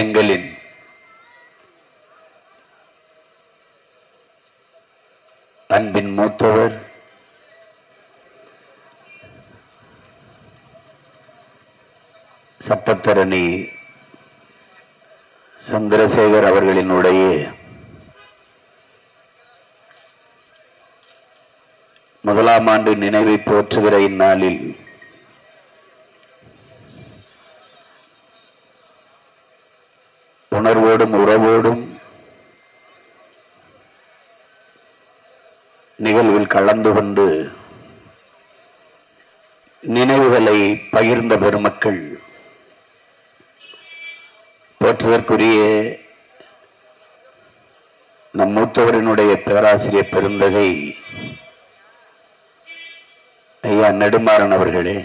எங்களின் அன்பின் மூத்தவர் சட்டத்தரணி சந்திரசேகர் அவர்களினுடைய முதலாம் ஆண்டு நினைவை போற்றுகிற இந்நாளில் நிகழ்வில் கலந்து கொண்டு நினைவுகளை பகிர்ந்த பெருமக்கள் போற்றுவதற்குரிய நம் மூத்தவரினுடைய பேராசிரியர் பெருந்தகை ஐயா நெடுமாறன் அவர்களே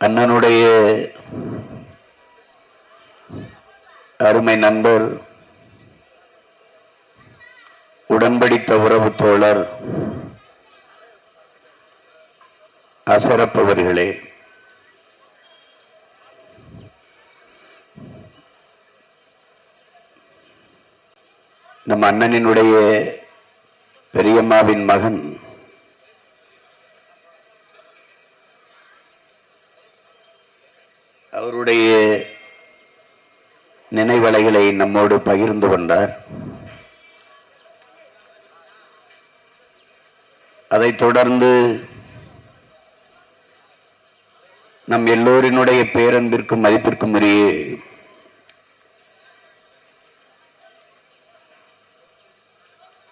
அண்ணனுடைய அருமை நண்பர் உடன்படித்த உறவு தோழர் அசரப்பவர்களே நம் அண்ணனினுடைய பெரியம்மாவின் மகன் அவருடைய நினைவலைகளை நம்மோடு பகிர்ந்து கொண்டார். அதைத் தொடர்ந்து நம் எல்லோரினுடைய பேரன்பிற்கும் மதிப்பிற்கும் உரிய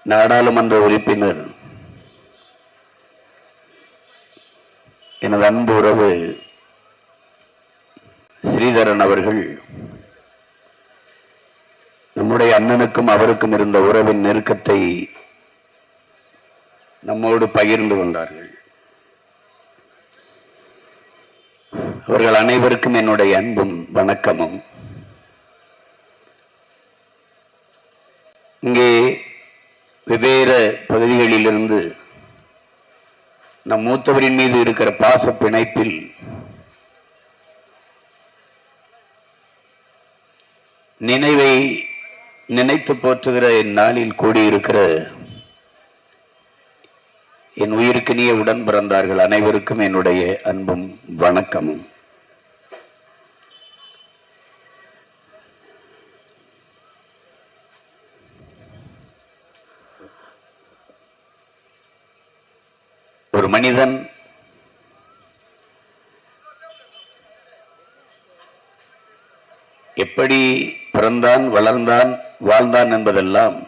நாடாளுமன்ற உறுப்பினர் எனது அன்பு உறவு ஸ்ரீதரன் அவர்கள் நம்முடைய அண்ணனுக்கும் அவருக்கும் இருந்த உறவின் நெருக்கத்தை நம்மோடு பகிர்ந்து கொண்டார்கள். அவர்கள் அனைவருக்கும் என்னுடைய அன்பும் வணக்கமும். இங்கே வெவ்வேறு பகுதிகளிலிருந்து நம் மூத்தவரின் மீது இருக்கிற பாச பிணைப்பில் நினைவை நினைத்து போற்றுகிற இந்நாளில் கூடியிருக்கிற என் உயிருக்கினிய உடன் பிறந்தார்கள் அனைவருக்கும் என்னுடைய அன்பும் வணக்கமும். ஒரு மனிதன் எப்படி பிறந்தான் வளர்ந்தான் வாழ்ந்தான் என்பதெல்லாம்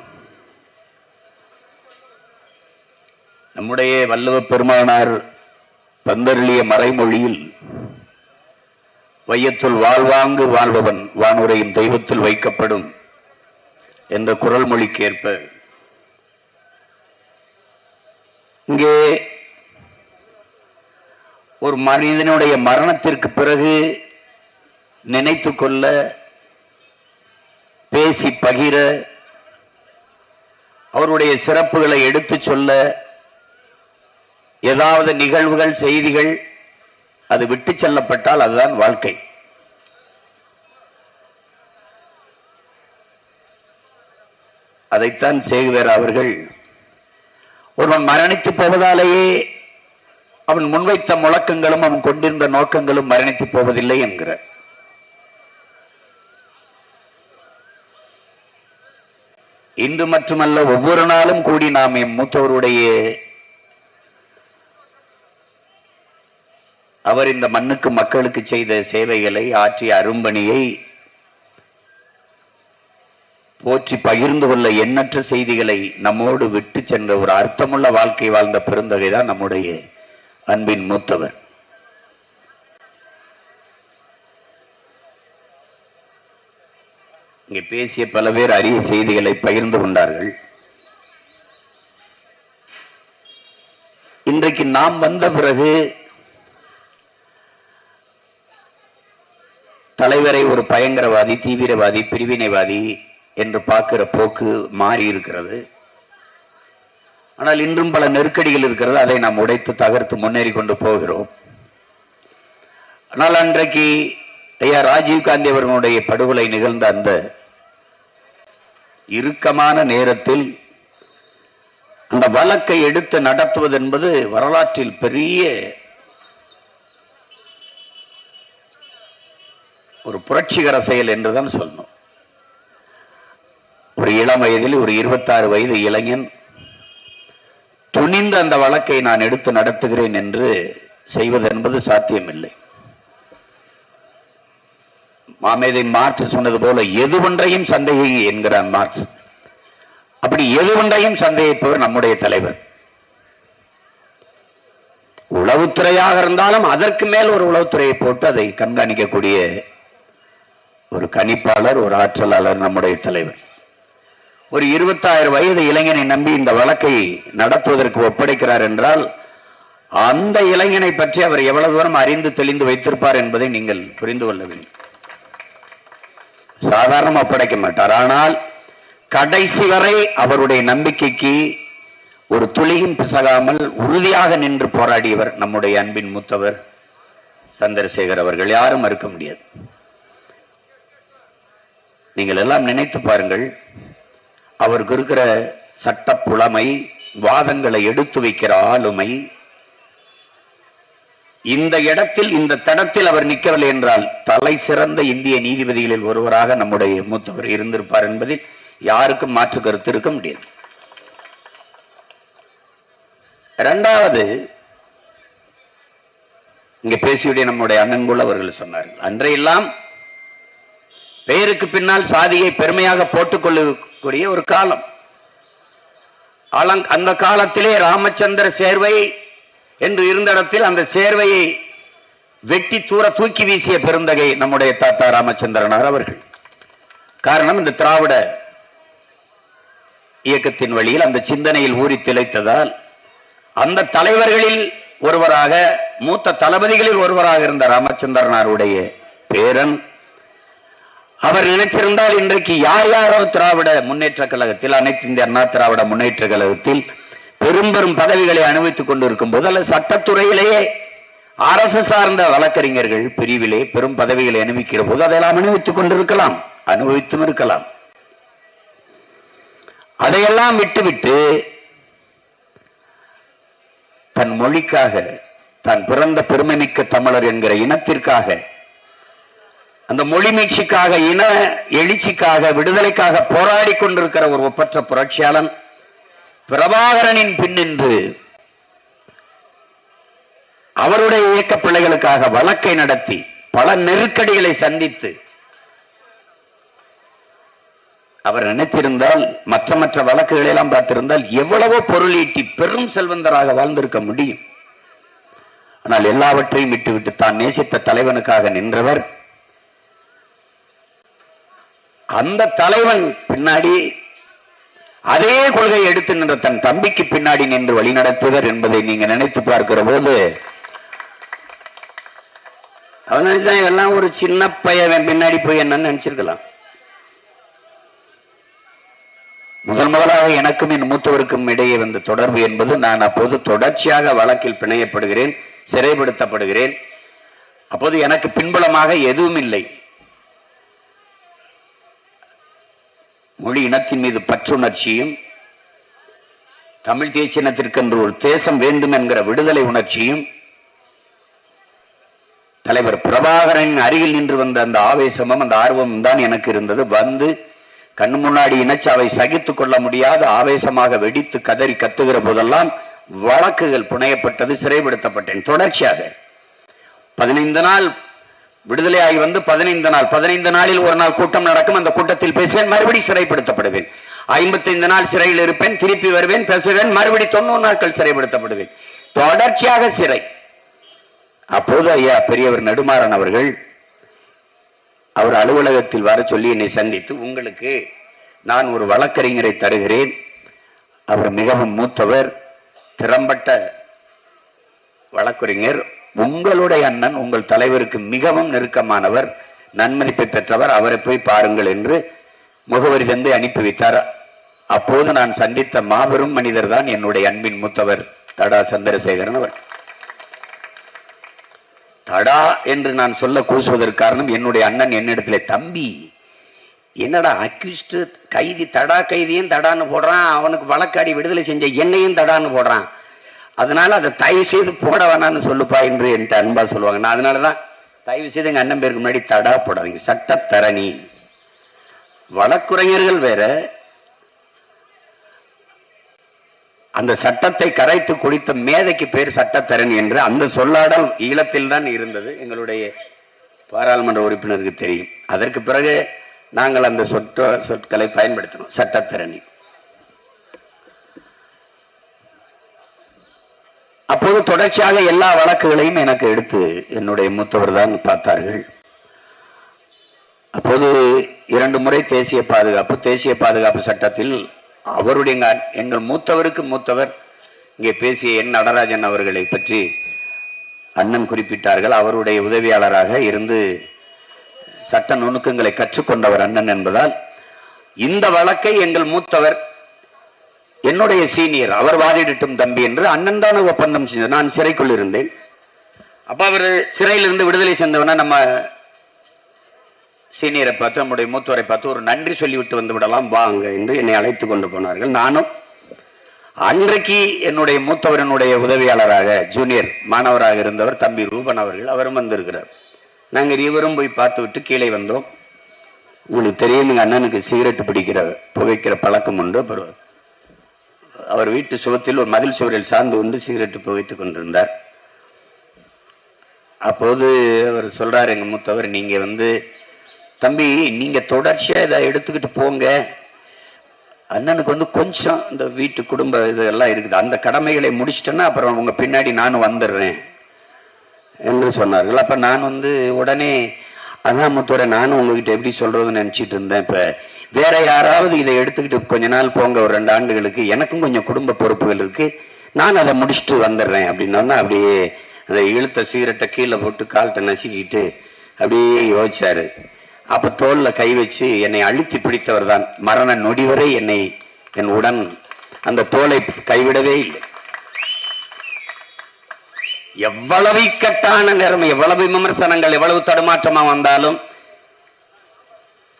நம்முடைய வல்லவ பெருமானார் தந்தருளிய மறைமொழியில் வையத்துள் வாழ்வாங்கு வாழ்பவன் வானுரையும் தெய்வத்தில் வைக்கப்படும் என்ற குரல் மொழிக்கேற்ப. இங்கே ஒரு மனிதனுடைய மரணத்திற்கு பிறகு நினைத்து கொள்ள பேசி பகிர அவருடைய சிறப்புகளை எடுத்துச் சொல்ல ஏதாவது நிகழ்வுகள் செய்திகள் அது விட்டு செல்லப்பட்டால் அதுதான் வாழ்க்கை. அதைத்தான் சேகுவேர் அவர்கள் ஒருவன் மரணித்து போவதாலேயே அவன் முன்வைத்த முழக்கங்களும் அவன் கொண்டிருந்த நோக்கங்களும் மரணித்து போவதில்லை என்கிறார். இன்று மட்டுமல்ல ஒவ்வொரு நாளும் கூடி நாம் எம் மூத்தவருடைய அவர் இந்த மண்ணுக்கு மக்களுக்கு செய்த சேவைகளை ஆற்றிய அரும்பணியை போற்றி பகிர்ந்து கொள்ள எண்ணற்ற செய்திகளை நம்மோடு விட்டு சென்ற ஒரு அர்த்தமுள்ள வாழ்க்கை வாழ்ந்த பெருந்தகை தான் நம்முடைய அன்பின் மூத்தவர். இங்கே பேசிய பல பேர் அரிய செய்திகளை பகிர்ந்து கொண்டார்கள். இன்றைக்கு நாம் வந்த பிறகு தலைவரை ஒரு பயங்கரவாதி தீவிரவாதி பிரிவினைவாதி என்று பார்க்கிற போக்கு மாறி இருக்கிறது. ஆனால் இன்றும் பல நெருக்கடிகள் இருக்கிறது. அதை நாம் உடைத்து தகர்த்து முன்னேறி கொண்டு போகிறோம். ஆனால் அன்றைக்கு ஐயா ராஜீவ்காந்தி அவர்களுடைய படுகொலை நிகழ்ந்த அந்த இறுக்கமான நேரத்தில் அந்த வழக்கை எடுத்து நடத்துவது என்பது வரலாற்றில் பெரிய ஒரு புரட்சிகர செயல் என்றுதான் சொல்லணும். ஒரு இளம் வயதில் ஒரு இருபத்தாறு வயது இளைஞன் துணிந்து அந்த வழக்கை நான் எடுத்து நடத்துகிறேன் என்று செய்வது என்பது சாத்தியமில்லை. மாமேதை மார்க்ஸ் சொன்னது போல எது ஒன்றையும் சந்தேகி என்கிறான் மார்க்ஸ். அப்படி எது ஒன்றையும் சந்தேகிப்பவர் நம்முடைய தலைவர். உளவுத்துறையாக இருந்தாலும் அதற்கு மேல் ஒரு உளவுத்துறையை போட்டு அதை கண்காணிக்கக்கூடிய ஒரு கணிப்பாளர் ஒரு ஆற்றலாளர் நம்முடைய தலைவர். ஒரு இருபத்தாயிரம் வயது இளைஞனை நம்பி இந்த வழக்கை நடத்துவதற்கு ஒப்படைக்கிறார் என்றால் அந்த இளைஞனை பற்றி அவர் எவ்வளவு தூரம் அறிந்து தெளிந்து வைத்திருப்பார் என்பதை நீங்கள் புரிந்து கொள்ள வேண்டும். சாதாரணமா ஒப்படைக்க மாட்டார். ஆனால் கடைசி வரை அவருடைய நம்பிக்கைக்கு ஒரு துளியும் பிசகாமல் உறுதியாக நின்று போராடியவர் நம்முடைய அன்பின் மூத்தவர் சந்திரசேகர் அவர்கள். யாரும் மறுக்க முடியாது. நீங்கள் எல்லாம் நினைத்து பாருங்கள் அவருக்கு இருக்கிற சட்ட புலமை வாதங்களை எடுத்து வைக்கிற ஆளுமை இந்த இடத்தில் இந்த தடத்தில் அவர் நிற்கவில்லை என்றால் தலை சிறந்த இந்திய நீதிபதிகளில் ஒருவராக நம்முடைய மூத்தவர் இருந்திருப்பார் என்பதில் யாருக்கும் மாற்று கருத்து இருக்க முடியாது. இரண்டாவது இங்க பேசியுடைய நம்முடைய அண்ணன்குள் அவர்கள் சொன்னார்கள் அன்றையெல்லாம் பெயருக்கு பின்னால் சாதியை பெருமையாக போட்டுக்கொள்ளக்கூடிய ஒரு காலம். ஆலங்- அந்த காலத்திலே ராமச்சந்திர சேர்வை என்று இருந்த இடத்தில் அந்த சேர்வையை வெட்டி தூர தூக்கி வீசிய பெருந்தகை நம்முடைய தாத்தா ராமச்சந்திரனார் அவர்கள். காரணம் இந்த திராவிட இயக்கத்தின் வழியில் அந்த சிந்தனையில் ஊறி திளைத்ததால் அந்த தலைவர்களில் ஒருவராக மூத்த தளபதிகளில் ஒருவராக இருந்த ராமச்சந்திரனாருடைய பேரன். அவர் நினைச்சிருந்தால் இன்றைக்கு யார் யாரோ திராவிட முன்னேற்ற கழகத்தில் அனைத்து இந்திய அண்ணா திராவிட முன்னேற்ற கழகத்தில் பெரும்பெரும் பதவிகளை அனுபவித்துக் கொண்டிருக்கும் போது அல்லது சட்டத்துறையிலேயே அரசு சார்ந்த வழக்கறிஞர்கள் பிரிவிலே பெரும் பதவிகளை அனுபவிக்கிற போது அதெல்லாம் அனுபவித்துக் கொண்டிருக்கலாம் அனுபவித்தும் இருக்கலாம். அதையெல்லாம் விட்டுவிட்டு தன் மொழிக்காக தான் பிறந்த பெருமைமிக்க தமிழர் என்கிற இனத்திற்காக அந்த மொழி மீட்சிக்காக இன எழுச்சிக்காக விடுதலைக்காக போராடி கொண்டிருக்கிற ஒரு ஒப்பற்ற புரட்சியாளன் பிரபாகரனின் பின்னின்று அவருடைய இயக்க பிள்ளைகளுக்காக வழக்கை நடத்தி பல நெருக்கடிகளை சந்தித்து அவர் நினைத்திருந்தால் மற்ற மற்ற வழக்குகளை எல்லாம் பார்த்திருந்தால் எவ்வளவோ பொருளீட்டி பெரும் செல்வந்தராக வாழ்ந்திருக்க முடியும். ஆனால் எல்லாவற்றையும் விட்டுவிட்டு தான் நேசித்த தலைவனுக்காக நின்றவர். அந்த தலைவன் பின்னாடி அதே கொள்கையை எடுத்து நின்ற தன் தம்பிக்கு பின்னாடி நின்று வழிநடத்துவர் என்பதை நீங்க நினைத்து பார்க்கிற போது அவன் நினைச்சான் இதெல்லாம் ஒரு சின்ன பையன் பின்னாடி போய் என்னன்னு நினைச்சிருக்கலாம். முதல் முதலாக எனக்கும் என் மூத்தவருக்கும் இடையே வந்த தொடர்பு என்பது நான் அப்போது தொடர்ச்சியாக வழக்கில் பிணையப்படுகிறேன் சிறைப்படுத்தப்படுகிறேன். அப்போது எனக்கு பின்புலமாக எதுவும் இல்லை. மொழி இனத்தின் மீது பற்றுணர்ச்சியும் தமிழ் தேசிய இனத்திற்கென்று ஒரு தேசம் வேண்டும் என்கிற விடுதலை உணர்ச்சியும் தலைவர் பிரபாகரனின் அருகில் நின்று வந்த அந்த ஆவேசமும் அந்த ஆர்வமும் தான் எனக்கு இருந்தது. வந்து கண்ணு முன்னாடி இனச்சாவை சகித்துக் கொள்ள முடியாத ஆவேசமாக வெடித்து கதறி கத்துகிற போதெல்லாம் வழக்குகள் புனையப்பட்டது சிறைப்படுத்தப்பட்டேன். தொடர்ச்சியாக. பதினைந்து நாள் விடுதலையாகி வந்து பதினைந்து நாள் பதினைந்து நாளில் ஒரு நாள் கூட்டம் நடக்கும். அந்த கூட்டத்தில் பேசுவேன் மறுபடி சிறைப்படுத்தப்படுவேன். ஐம்பத்தைந்து நாள் சிறையில் இருப்பேன் திருப்பி வருவேன் பேசுவேன் மறுபடி தொண்ணூறு நாட்கள் சிறைப்படுத்தப்படுவேன். தொடர்ச்சியாக சிறை. அப்போது ஐயா பெரியவர் நெடுமாறன் அவர்கள் அவர் அலுவலகத்தில் வர சொல்லி என்னை சந்தித்து உங்களுக்கு நான் ஒரு வழக்கறிஞரை தருகிறேன். அவர் மிகவும் மூத்தவர் திறம்பட்ட வழக்கறிஞர். உங்களுடைய அண்ணன் உங்கள் தலைவருக்கு மிகவும் நெருக்கமானவர் நன்மதிப்பை பெற்றவர் அவரை போய் பாருங்கள் என்று முகவரி தந்து அனுப்பி வைத்தார். அப்போது நான் சந்தித்த மாபெரும் மனிதர் தான் என்னுடைய அன்பின் மூத்தவர் தடா சந்திரசேகரன் அவர். தடா என்று நான் சொல்ல கூசுவதற்கு காரணம் என்னுடைய அண்ணன் என்னிடத்திலே தம்பி என்னடா அக்யூஸ்ட் கைதி தடா கைதியும் தடான்னு போடுறான் அவனுக்கு வழக்காடி விடுதலை செஞ்ச என்னையும் தடான்னு போடுறான். அதனால அதை தயவு செய்து போட வேணாம்னு சொல்லுப்பா என்று என்கிட்ட அன்பா சொல்லுவாங்க. நான் அதனாலதான் தயவு செய்து எங்க அண்ணன் பேருக்கு முன்னாடி தடா போடாதீங்க. சட்டத்தரணி. வழக்குரைஞர்கள் வேற. அந்த சட்டத்தை கரைத்து குடித்த மேதைக்கு பேர் சட்டத்தரணி என்று அந்த சொல்லாடல் ஈழத்தில் தான் இருந்தது. எங்களுடைய பாராளுமன்ற உறுப்பினருக்கு தெரியும். அதற்கு பிறகு நாங்கள் அந்த சொற்ற சொற்களை பயன்படுத்தினோம். சட்டத்தரணி. அப்போது தொடர்ச்சியாக எல்லா வழக்குகளையும் எனக்கு எடுத்து என்னுடைய மூத்தவர் தான் பார்த்தார்கள். அப்போது இரண்டு முறை தேசிய பாதுகாப்பு தேசிய பாதுகாப்பு சட்டத்தில் அவருடைய எங்கள் மூத்தவருக்கு மூத்தவர் இங்கே பேசிய என் நடராஜன் அவர்களை பற்றி அண்ணன் குறிப்பிட்டார்கள். அவருடைய உதவியாளராக இருந்து சட்ட நுணுக்கங்களை கற்றுக்கொண்டவர் அண்ணன் என்பதால் இந்த வழக்கை எங்கள் மூத்தவர் என்னுடைய சீனியர் அவர் வாதிடட்டும் தம்பி என்று அண்ணன் தான் ஒப்பந்தம் செஞ்சது. நான் சிறைக்குள் இருந்தேன். அப்ப அவர் சிறையிலிருந்து விடுதலை செஞ்சவன நம்ம சீனியரை பார்த்து நம்முடைய மூத்தவரை பார்த்து ஒரு நன்றி சொல்லிவிட்டு வந்து விடலாம் வாங்க என்று என்னை அழைத்து கொண்டு போனார்கள். நானும் அன்றைக்கு என்னுடைய மூத்தவரனுடைய உதவியாளராக ஜூனியர் மாணவராக இருந்தவர் தம்பி ரூபன் அவர்கள் அவரும் வந்திருக்கிறார். நாங்கள் இருவரும் போய் பார்த்து விட்டு கீழே வந்தோம். உங்களுக்கு தெரியும் எங்க அண்ணனுக்கு சிகரெட் பிடிக்கிற புகைக்கிற பழக்கம் உண்டு. பருவது அவர் வீட்டு சுகத்தில் ஒரு மதில் சுவரில் சார்ந்து கொண்டு சிகரெட்டு புகைத்துக் கொண்டிருந்தார். அப்போது அவர் சொல்றாரு எங்க மூத்தவர் நீங்க வந்து தம்பி நீங்க தொடர்ச்சியா இதை எடுத்துக்கிட்டு போங்க. அண்ணனுக்கு வந்து கொஞ்சம் இந்த வீட்டு குடும்ப இதெல்லாம் இருக்குது. அந்த கடமைகளை முடிச்சிட்டேன்னா அப்புறம் உங்க பின்னாடி நானும் வந்துடுறேன். என்று சொன்னார்கள். அப்ப நான் வந்து உடனே அதான் முத்தோட நானும் உங்ககிட்ட எப்படி சொல்றதுன்னு நினைச்சிட்டு இருந்தேன். இப்ப வேற யாராவது இதை எடுத்துக்கிட்டு கொஞ்ச நாள் போங்க ஒரு ரெண்டு ஆண்டுகளுக்கு. எனக்கும் கொஞ்சம் குடும்ப பொறுப்புகள் இருக்கு. நான் அதை முடிச்சுட்டு வந்துடுறேன் அப்படின்னா அப்படியே அந்த இழுத்த சீரட்டை கீழே போட்டு கால்கிட்ட நசுக்கிட்டு அப்படியே யோசிச்சாரு. அப்ப தோல்ல கை வச்சு என்னை அழுத்தி பிடித்தவர் தான். மரண நொடி வரை என்னை என் உடன் அந்த தோலை கைவிடவே இல்லை. எவ்வளவு இக்கட்டான நேரம் எவ்வளவு விமர்சனங்கள் எவ்வளவு தடுமாற்றமா வந்தாலும்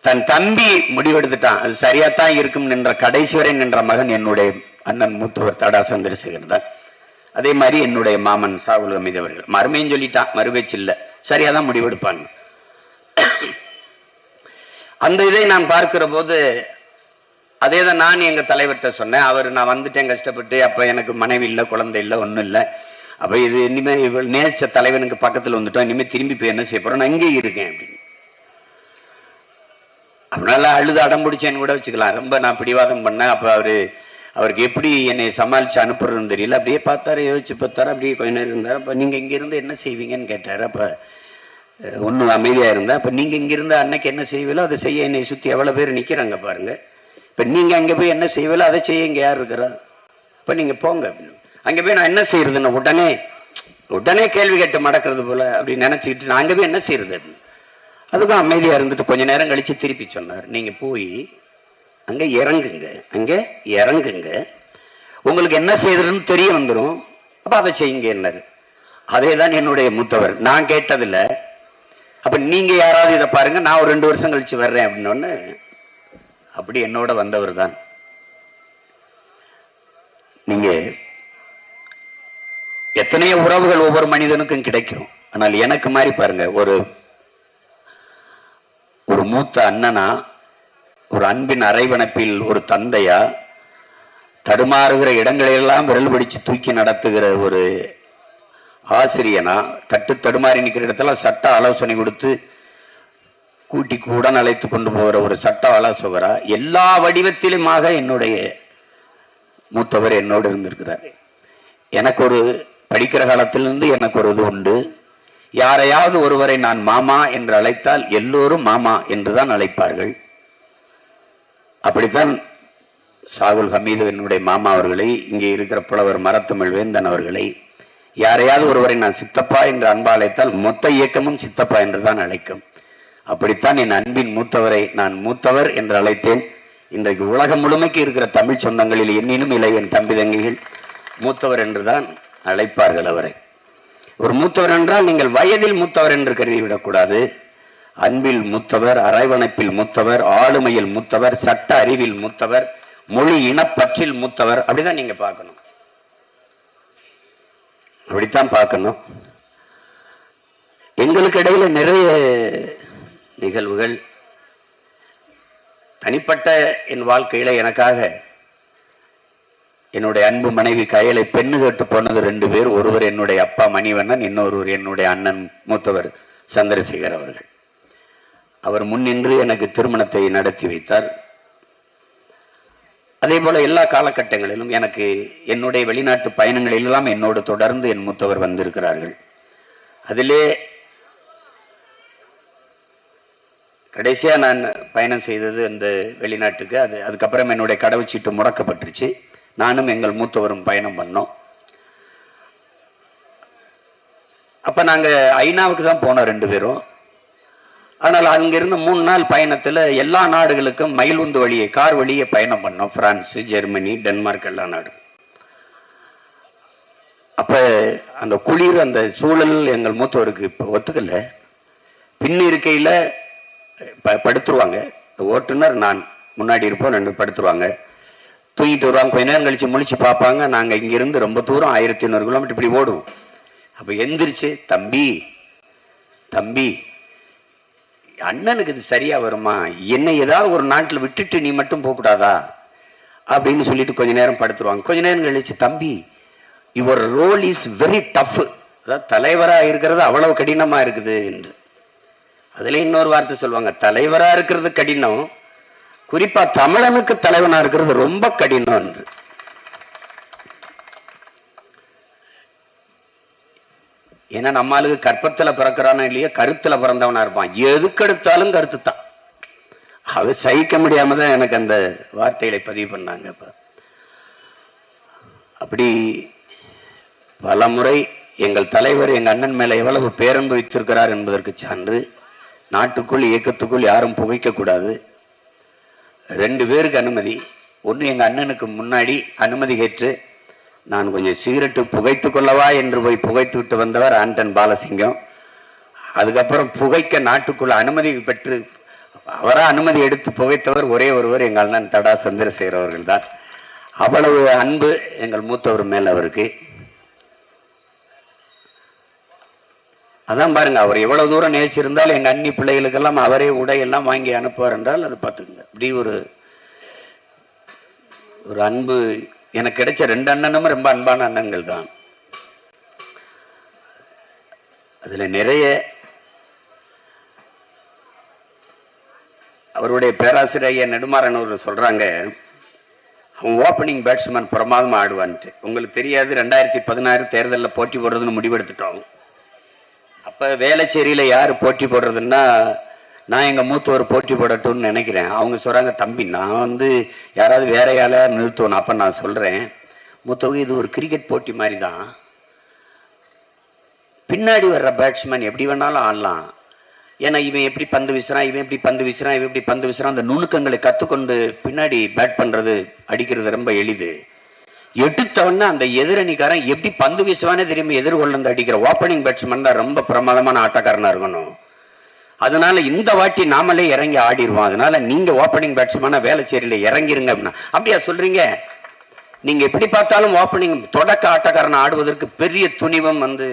தன் தம்பி முடிவெடுத்துட்டான். அது சரியாத்தான் இருக்கும் நின்ற கடைசிவரன் என்ற நின்ற மகன் என்னுடைய அண்ணன் மூத்தவர் தடா சந்திரசேகர் தான். அதே மாதிரி என்னுடைய மாமன் சாகுல் அமீது அவர்கள். மறுமையும் சொல்லிட்டான் மறுபேச்சு சரியா தான் முடிவெடுப்பாங்க. அந்த இதை நான் பார்க்கிற போது அதே தான் நான் எங்க தலைவர்கிட்ட சொன்னேன். அவர் நான் வந்துட்டேன் கஷ்டப்பட்டு அப்ப எனக்கு மனைவி இல்ல குழந்தை இல்ல ஒண்ணும் இல்ல. அப்ப இது இனிமே இவள் நேச தலைவனுக்கு பக்கத்துல வந்துட்டோம். இனிமே திரும்பி போய் என்ன செய்ய போறோம்? நான் இங்கே இருக்கேன் அப்படின்னு. அதனால அழுது அடம் பிடிச்சேன்னு கூட வச்சுக்கலாம். ரொம்ப நான் பிடிவாதம் பண்ணேன். அப்ப அவரு அவருக்கு எப்படி என்னை சமாளிச்சு அனுப்புறதுன்னு தெரியல. அப்படியே பார்த்தாரு யோசிச்சு பார்த்தாரு அப்படியே கொஞ்ச நேரம் இருந்தார். அப்ப நீங்க இங்க இருந்து என்ன செய்வீங்கன்னு கேட்டாரு. அப்ப அஹ், ஒண்ணும் அமைதியா இருந்தா அப்ப நீங்க இங்க அன்னைக்கு என்ன செய்வீங்களோ அதை செய்ய என்னை சுத்தி எவ்வளவு பேர் நிக்கிறாங்க பாருங்க. இப்ப நீங்க அங்க போய் என்ன செய்வீங்களோ அதை செய்ய இங்க யார் இருக்கிறா? இப்ப நீங்க போங்க. அப்படின்னு. அங்க போய் நான் என்ன செய்யறதுன்னு உடனே உடனே கேள்வி கேட்டு மடக்கிறது போல அப்படின்னு நினைச்சுக்கிட்டு நான் அங்க போய் என்ன செய்யறது அப்படின்னு. அதுக்கும் அமைதியா இருந்துட்டு கொஞ்ச நேரம் கழிச்சு திருப்பி சொன்னார். நீங்க போய் அங்க இறங்குங்க. அங்க இறங்குங்க. உங்களுக்கு என்ன செய்யறதுன்னு தெரிய வந்துரும். அப்ப அதை செய்யுங்க என்னாரு. அதேதான் என்னுடைய மூத்தவர். நான் கேட்டதில்ல. அப்ப நீங்க யாராவது இதை பாருங்க. நான் ஒரு ரெண்டு வருஷம் கழிச்சு வர்றேன் அப்படின்னு அப்படி என்னோட வந்தவர் தான். நீங்க எத்தனையோ உறவுகள் ஒவ்வொரு மனிதனுக்கும் கிடைக்கும். ஆனால் எனக்கு மாதிரி பாருங்க. ஒரு ஒரு மூத்த அண்ணனா ஒரு அன்பின் அரைவணப்பில் ஒரு தந்தையா தடுமாறுகிற இடங்களெல்லாம் விரல் பிடிச்சு தூக்கி நடத்துகிற ஒரு ஆசிரியனா தட்டு தடுமாறி நிற்கிற இடத்துல சட்ட ஆலோசனை கொடுத்து கூட்டி உடன் அழைத்து கொண்டு போகிற ஒரு சட்ட ஆலோசகரா எல்லா வடிவத்திலுமாக என்னுடைய மூத்தவர் என்னோடு இருந்திருக்கிறார். எனக்கு ஒரு படிக்கிற காலத்திலிருந்து எனக்கு ஒரு இது உண்டு. யாரையாவது ஒருவரை நான் மாமா என்று அழைத்தால் எல்லோரும் மாமா என்றுதான் அழைப்பார்கள். அப்படித்தான் சாகுல் ஹமீது என்னுடைய மாமா அவர்களை இங்கே இருக்கிற புலவர் மரத்தமிழ் வேந்தன் அவர்களை யாரையாவது ஒருவரை நான் சித்தப்பா என்று அன்பா அழைத்தால் மொத்த இயக்கமும் சித்தப்பா என்றுதான் அழைக்கும். அப்படித்தான் என் அன்பின் மூத்தவரை நான் மூத்தவர் என்று அழைத்தேன். இன்றைக்கு உலகம் முழுமைக்கு இருக்கிற தமிழ் சொந்தங்களில் என்னினும் இல்லை என் தம்பி தங்கைகள். மூத்தவர் என்றுதான் அழைப்பார்கள் அவரை. ஒரு மூத்தவர் என்றால் நீங்கள் வயதில் மூத்தவர் என்று கருதிவிடக்கூடாது. அன்பில் மூத்தவர் அரவணைப்பில் மூத்தவர் ஆளுமையில் மூத்தவர் சட்ட அறிவில் மூத்தவர் மொழி இனப்பற்றில் மூத்தவர். அப்படிதான் நீங்க பார்க்கணும். அப்படித்தான் பார்க்கணும். எங்களுக்கு இடையில நிறைய நிகழ்வுகள். தனிப்பட்ட என் வாழ்க்கையில எனக்காக என்னுடைய அன்பு மனைவி கையலை பெண்ணு கேட்டு போனது ரெண்டு பேர். ஒருவர் என்னுடைய அப்பா மணிவண்ணன் இன்னொருவர் என்னுடைய அண்ணன் மூத்தவர் சந்திரசேகர் அவர்கள். அவர் முன்னின்று எனக்கு திருமணத்தை நடத்தி வைத்தார். அதே போல எல்லா காலகட்டங்களிலும் எனக்கு என்னுடைய வெளிநாட்டு பயணங்களிலெல்லாம் என்னோடு தொடர்ந்து என் மூத்தவர் வந்திருக்கிறார்கள். அதிலே கடைசியா நான் பயணம் செய்தது அந்த வெளிநாட்டுக்கு. அது அதுக்கப்புறம் என்னுடைய கடவுச்சீட்டு முடக்கப்பட்டுருச்சு. நானும் எங்கள் மூத்தவரும் பயணம் பண்ணோம். அப்ப நாங்க ஐநாவுக்கு தான் போனோம் ரெண்டு பேரும். ஆனால் அங்கிருந்து மூணு நாள் பயணத்துல எல்லா நாடுகளுக்கும் மயிலுந்து வழியை கார் வழியே பயணம் பண்ணோம். பிரான்ஸ் ஜெர்மனி டென்மார்க் எல்லா நாடு. அப்ப அந்த குளிர் அந்த சூழல் எங்கள் மூத்தவருக்கு இப்ப ஒத்துக்கல. பின் இருக்கையில ப- படுத்துருவாங்க. ஓட்டுநர் நான் முன்னாடி இருப்போம் ரெண்டு படுத்துருவாங்க. தூங்கிட்டு வருவாங்க. கொஞ்ச நேரம் கழிச்சு முழிச்சு பார்ப்பாங்க. நாங்கள் இங்கிருந்து ரொம்ப தூரம் ஆயிரத்தி ஐநூறு கிலோமீட்டர் இப்படி ஓடுவோம். அப்போ எந்திரிச்சு தம்பி தம்பி அண்ணனுக்கு இது சரியா வருமா? என்னை ஏதாவது ஒரு நாட்டில் விட்டுட்டு நீ மட்டும் போகக்கூடாதா? அப்படின்னு சொல்லிட்டு கொஞ்ச நேரம் படுத்துருவாங்க. கொஞ்ச நேரம் கழிச்சு தம்பி your role is very tough அதாவது தலைவராக இருக்கிறது அவ்வளவு கடினமா இருக்குது என்று. அதுல இன்னொரு வார்த்தை சொல்லுவாங்க. தலைவராக இருக்கிறது கடினம். குறிப்பா தமிழனுக்கு தலைவனா இருக்கிறது ரொம்ப கடினம் என்று. ஏன்னா நம்ம ஆளுக்கு கற்பத்துல பிறக்கிறானோ இல்லையோ கருத்துல பிறந்தவனா இருப்பான். எதுக்கெடுத்தாலும் கருத்து தான் அது சகிக்க முடியாம தான் எனக்கு அந்த வார்த்தைகளை பதிவு பண்ணாங்க இப்ப அப்படி பல முறை எங்கள் தலைவர் எங்க அண்ணன் மேல எவ்வளவு பேரன்பு வைத்திருக்கிறார் என்பதற்கு சான்று நாட்டுக்குள் இயக்கத்துக்குள் யாரும் புகைக்க கூடாது. ரெண்டு பேருக்கு அனுமதி. ஒன்று எங்கள் அண்ணனுக்கு முன்னாடி அனுமதி கேட்டு நான் கொஞ்சம் சிகரெட்டு புகைத்து கொள்ளவா என்று போய் புகைத்து விட்டு வந்தவர் ஆண்டன் பாலசிங்கம். அதுக்கப்புறம் புகைக்க நாட்டுக்குள்ள அனுமதி பெற்று அவரா அனுமதி எடுத்து புகைத்தவர் ஒரே ஒருவர் எங்கள் அண்ணன் தடா சந்திரசேகர் அவர்கள் தான் அவ்வளவு அன்பு எங்கள் மூத்தவர் மேல் அவருக்கு. அதான் பாருங்க அவர் எவ்வளவு தூரம் நேசிச்சிருந்தால் எங்க அண்ணி பிள்ளைகளுக்கெல்லாம் அவரே உடை எல்லாம் வாங்கி அனுப்புவார் என்றால் அதை பார்த்துக்கோங்க. இப்படி ஒரு ஒரு அன்பு எனக்கு கிடைச்ச ரெண்டு அண்ணனும் ரொம்ப அன்பான அண்ணன்கள் தான். அதுல நிறைய அவருடைய பேராசிரியர் நெடுமாறன் அவர் சொல்றாங்க அவன் ஓப்பனிங் பேட்ஸ்மேன் பிரமாதமா ஆடுவான்ட்டு. உங்களுக்கு தெரியாது ரெண்டாயிரத்தி பதினாறு தேர்தலில் போட்டி போடுறதுன்னு முடிவெடுத்துட்டோம். அப்ப வேலைச்சேரியில யாரு போட்டி போடுறதுன்னா நான் எங்க மூத்தவர் போட்டி போடட்டும்னு நினைக்கிறேன். அவங்க சொல்றாங்க தம்பி நான் வந்து யாராவது வேற யால நிறுத்தணும் அப்ப நான் சொல்றேன். மூத்தவங்க இது ஒரு கிரிக்கெட் போட்டி மாதிரி தான் பின்னாடி வர்ற பேட்ஸ்மேன் எப்படி வேணாலும் ஆடலாம். ஏன்னா இவன் எப்படி பந்து வீசுறான் இவன் எப்படி பந்து வீசுறான் இவன் எப்படி பந்து வீசுறான் அந்த நுணுக்கங்களை கத்துக்கொண்டு பின்னாடி பேட் பண்றது அடிக்கிறது ரொம்ப எளிது. எடுத்தவொடனே அந்த எதிரணிக்காரன் எப்படி பந்து வீசுவானே தெரியுமா? எதிர்கொண்டு அடிக்கிற ஓப்பனிங் பேட்ஸ்மேன் தான் ரொம்ப பிரமாதமான ஆட்டக்காரனா இருக்கணும். அதனால இந்த வாட்டி நாமளே இறங்கி ஆடிடுவோம் அதனால நீங்க ஓப்பனிங் பேட்ஸ்மேனா வேலைச்சேரியில இறங்கிருங்க அப்படின்னா. அப்படியா சொல்றீங்க? நீங்க எப்படி பார்த்தாலும் ஓப்பனிங் தொடக்க ஆட்டக்காரன் ஆடுவதற்கு பெரிய துணிவும் வந்து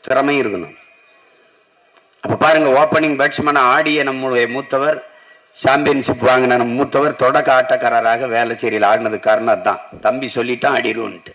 திறமை இருக்கணும். அப்ப பாருங்க ஓப்பனிங் பேட்ஸ்மேனா ஆடிய நம்முடைய மூத்தவர் சாம்பியன்ஷிப் வாங்கின மூத்தவர் தொடக்க ஆட்டக்காரராக வேலைச்சேரியில் ஆடினது காரணம் அதுதான். தம்பி சொல்லிட்டான் அடிருன்ட்டு